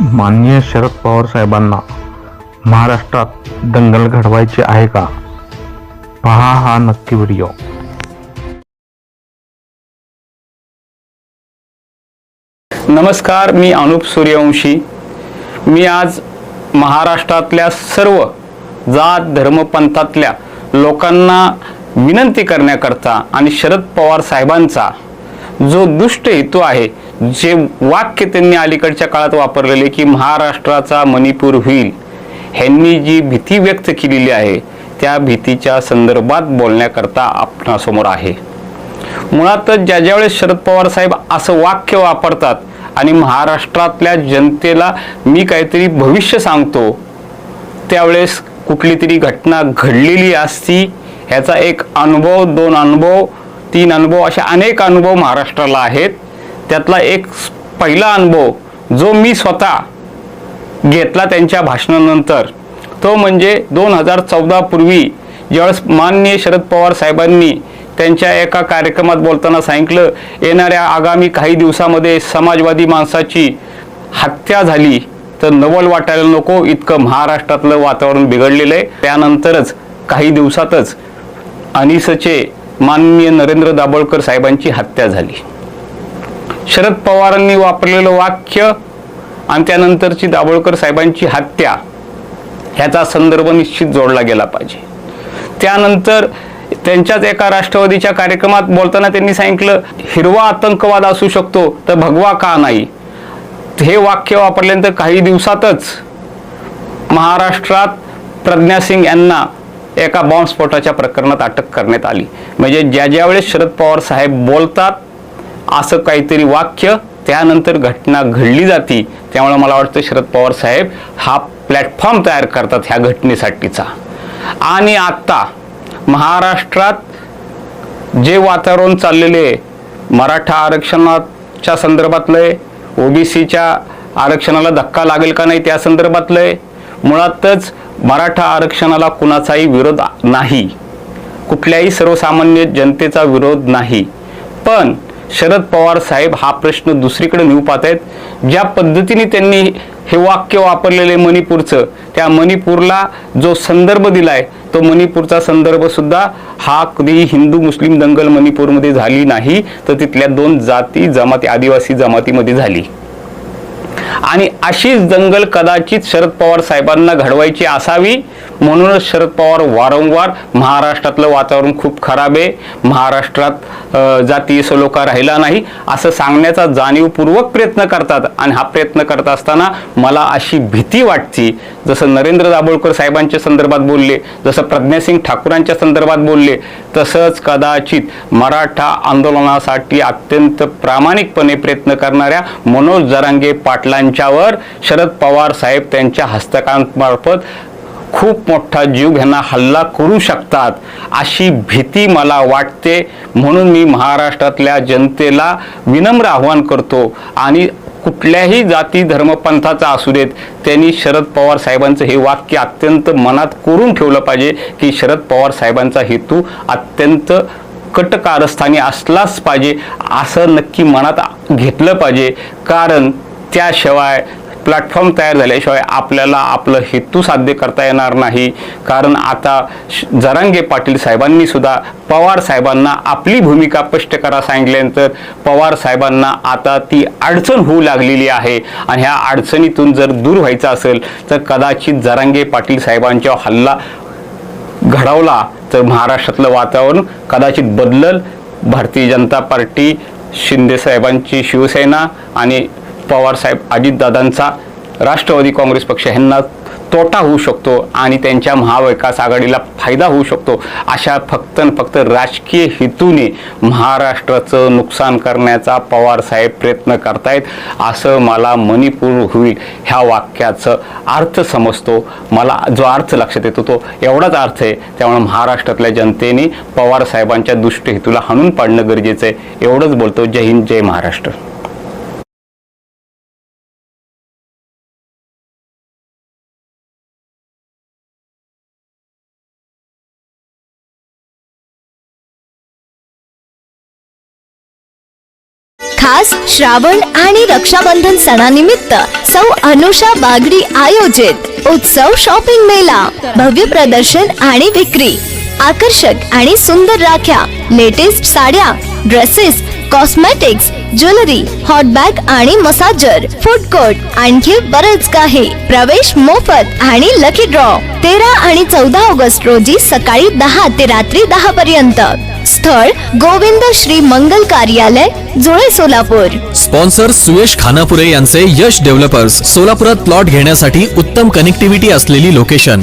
माननीय शरद पवार साहेबांना महाराष्ट्रात दंगल घडवायची आहे का? पहा हा नक्की व्हिडिओ. नमस्कार मी अनुप सूर्यवंशी. मी आज महाराष्ट्रातल्या सर्व जात धर्मपंथातल्या लोकांना विनंती करण्याकरता आणि शरद पवार साहेबांचा जो दुष्ट हेतू आहे जे वाक्य त्यांनी अलीकडच्या काळात वापरलेले की महाराष्ट्राचा मणिपूर होईल ह्यांनी जी भीती व्यक्त केलेली आहे त्या भीतीच्या संदर्भात बोलण्याकरता आपणासमोर आहे. मुळातच ज्या ज्यावेळेस शरद पवार साहेब असं वाक्य वापरतात आणि महाराष्ट्रातल्या जनतेला मी काहीतरी भविष्य सांगतो त्यावेळेस कुठली तरी घटना घडलेली असती ह्याचा एक अनुभव दोन अनुभव तीन अनुभव असे अनेक अनुभव महाराष्ट्राला आहेत. त्यातला एक पहिला अनुभव जो मी स्वतः घेतला त्यांच्या भाषणानंतर तो म्हणजे दोन हजार चौदापूर्वी ज्यावेळेस माननीय शरद पवार साहेबांनी त्यांच्या एका कार्यक्रमात बोलताना सांगितलं येणाऱ्या आगामी काही दिवसामध्ये समाजवादी माणसाची हत्या झाली तर नवल वाटायला नको इतकं महाराष्ट्रातलं वातावरण बिघडलेलं आहे. त्यानंतरच काही दिवसातच अनिसचे माननीय नरेंद्र दाभोळकर साहेबांची हत्या झाली. शरद पवारांनी वापरलेलं वाक्य आणि त्यानंतरची दाभोळकर साहेबांची हत्या ह्याचा संदर्भ निश्चित जोडला गेला पाहिजे. त्यानंतर त्यांच्याच एका राष्ट्रवादीच्या कार्यक्रमात बोलताना त्यांनी सांगितलं हिरवा आतंकवाद असू शकतो तर भगवा का नाही? हे वाक्य वापरल्यानंतर काही दिवसातच महाराष्ट्रात प्रज्ञा सिंग यांना एका बॉम्बस्फोटाच्या प्रकरणात अटक करण्यात आली. म्हणजे ज्या ज्या वेळेस शरद पवार साहेब बोलतात असं काहीतरी वाक्य त्यानंतर घटना घडली जाती. त्यामुळे मला वाटतं शरद पवार साहेब हा प्लॅटफॉर्म तयार करतात ह्या घटनेसाठीचा. आणि आत्ता महाराष्ट्रात जे वातावरण चाललेले मराठा आरक्षणाच्या संदर्भातलंय ओबीसीच्या आरक्षणाला धक्का लागेल का नाही त्या संदर्भातलंय मुळातच मराठा आरक्षणाला कुणाचाही विरोध नाही. कुठल्याही सर्वसामान्य जनतेचा विरोध नाही. पण शरद पवार साहेब हा प्रश्न दुसरीकडे नेऊ पाहत आहेत. ज्या पद्धतीने त्यांनी हे वाक्य वापरलेले मणिपूरचं त्या मणिपूरला जो संदर्भ दिलाय तो मणिपूरचा संदर्भ सुद्धा हा कधी हिंदू मुस्लिम दंगल मणिपूरमध्ये झाली नाही. तर तिथल्या दोन जाती जमाती आदिवासी जमातीमध्ये झाली. आणि अशीच दंगल कदाचित शरद पवार साहेबांना घडवायची असावी म्हणूनच शरद पवार वारंवार महाराष्ट्रातलं वातावरण खूप खराब आहे. महाराष्ट्रात जातीय सलोखा राहिला नाही. असं सांगण्याचा जाणीवपूर्वक प्रयत्न करतात आणि हा प्रयत्न करत असताना मला अशी भीती वाटते. जसं नरेंद्र दाभोळकर साहेबांच्या संदर्भात बोलले जसं प्रज्ञासिंग ठाकूरांच्या संदर्भात बोलले तसंच कदाचित मराठा आंदोलनासाठी अत्यंत प्रामाणिकपणे प्रयत्न करणाऱ्या मनोज जरांगे पाटला त्यांच्यावर शरद पवार साहेब त्यांच्या हस्तकांमार्फत खूप मोठा जीव घ्यांना हल्ला करू शकतात अशी भीती मला वाटते. म्हणून मी महाराष्ट्रातल्या जनतेला विनम्र आव्हान करतो आणि कुठल्याही जाती धर्मपंथाचा असू देत त्यांनी शरद पवार साहेबांचं हे वाक्य अत्यंत मनात कोरून ठेवलं पाहिजे की शरद पवार साहेबांचा हेतू अत्यंत कटकारस्थानी असलाच पाहिजे असं नक्की मनात घेतलं पाहिजे. कारण त्याशिवाय प्लॅटफॉर्म तयार झाल्याशिवाय आपल्याला आपलं हेतू साध्य करता येणार नाही. कारण आता श- जरांगे पाटील साहेबांनी सुद्धा पवार साहेबांना आपली भूमिका स्पष्ट करा सांगितल्यानंतर पवार साहेबांना आता ती अडचण होऊ लागलेली आहे. आणि ह्या अडचणीतून जर दूर व्हायचं असेल तर कदाचित जरांगे पाटील साहेबांच्या हल्ला घडवला तर महाराष्ट्रातलं वातावरण कदाचित बदलल. भारतीय जनता पार्टी शिंदे साहेबांची शिवसेना आणि पवार साहेब अजितदादांचा राष्ट्रवादी काँग्रेस पक्ष ह्यांना तोटा होऊ शकतो आणि त्यांच्या महाविकास आघाडीला फायदा होऊ शकतो अशा फक्त फक्त राजकीय हेतूने महाराष्ट्राचं नुकसान करण्याचा पवारसाहेब प्रयत्न करतायत असं मला मणिपूर होईल ह्या वाक्याचं अर्थ समजतो. मला जो अर्थ लक्षात येतो तो एवढाच अर्थ आहे. त्यामुळे महाराष्ट्रातल्या जनतेने पवार साहेबांच्या दुष्ट हेतूला हाणून पाडणं गरजेचं आहे. एवढंच बोलतो. जय हिंद जय महाराष्ट्र. खास श्रावण आणि रक्षाबंधन सणानिमित्त सौ अनुषा बागडी आयोजित उत्सव शॉपिंग मेला. भव्य प्रदर्शन आणि विक्री. आकर्षक आणि सुंदर राख्या लेटेस्ट साड्या dresses cosmetics jewellery hot bag आणि मसाजर फूड कोर्ट आणखी बरंच काही. प्रवेश मोफत आणि लकी ड्रॉ तेरा आणि चौदा ऑगस्ट रोजी सकाळी दहा ते रात्री दहा पर्यंत. स्थळ गोविंद श्री मंगल कार्यालय जुळे सोलापूर. स्पॉन्सर सुयश खानापुरे यांचे यश डेव्हलपर्स. सोलापुरात प्लॉट घेण्यासाठी उत्तम कनेक्टिव्हिटी असलेली लोकेशन